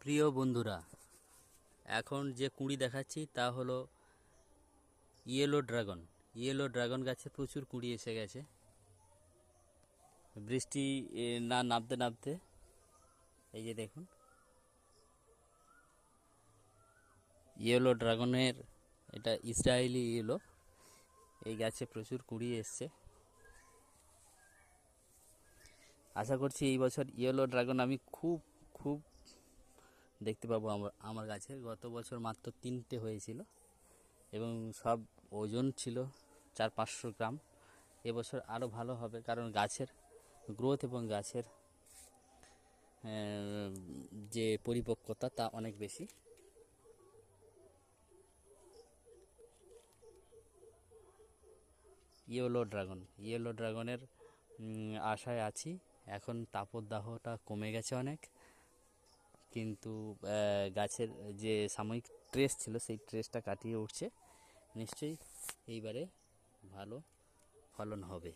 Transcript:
প্রিয় বন্ধুরা, এখন যে কুঁড়ি দেখাচ্ছি তা হলো ইয়েলো ড্রাগন ইয়েলো ড্রাগন গাছে প্রচুর কুঁড়ি এসে গেছে। বৃষ্টি না, নামতে নামতে, এই যে দেখুন। ইয়েলো ড্রাগনের এটা ইসরায়েলি ইয়েলো এই গাছে প্রচুর কুঁড়ি এসছে। আশা করছি এই বছর ইয়েলো ড্রাগন আমি খুব খুব দেখতে পাবো আমার আমার গাছে। গত বছর মাত্র তিনটে হয়েছিল এবং সব ওজন ছিল চার পাঁচশো গ্রাম। এবছর আরও ভালো হবে কারণ গাছের গ্রোথ এবং গাছের যে পরিপক্কতা তা অনেক বেশি। ইয়েলো ড্রাগন ইয়েলো ড্রাগনের আশায় আছি। এখন তাপদাহটা কমে গেছে অনেক। কিন্তু গাছের যে সাময়িক ট্রেস ছিল, সেই ট্রেসটা কাটিয়ে উঠছে। নিশ্চয়ই এইবারে ভালো ফলন হবে।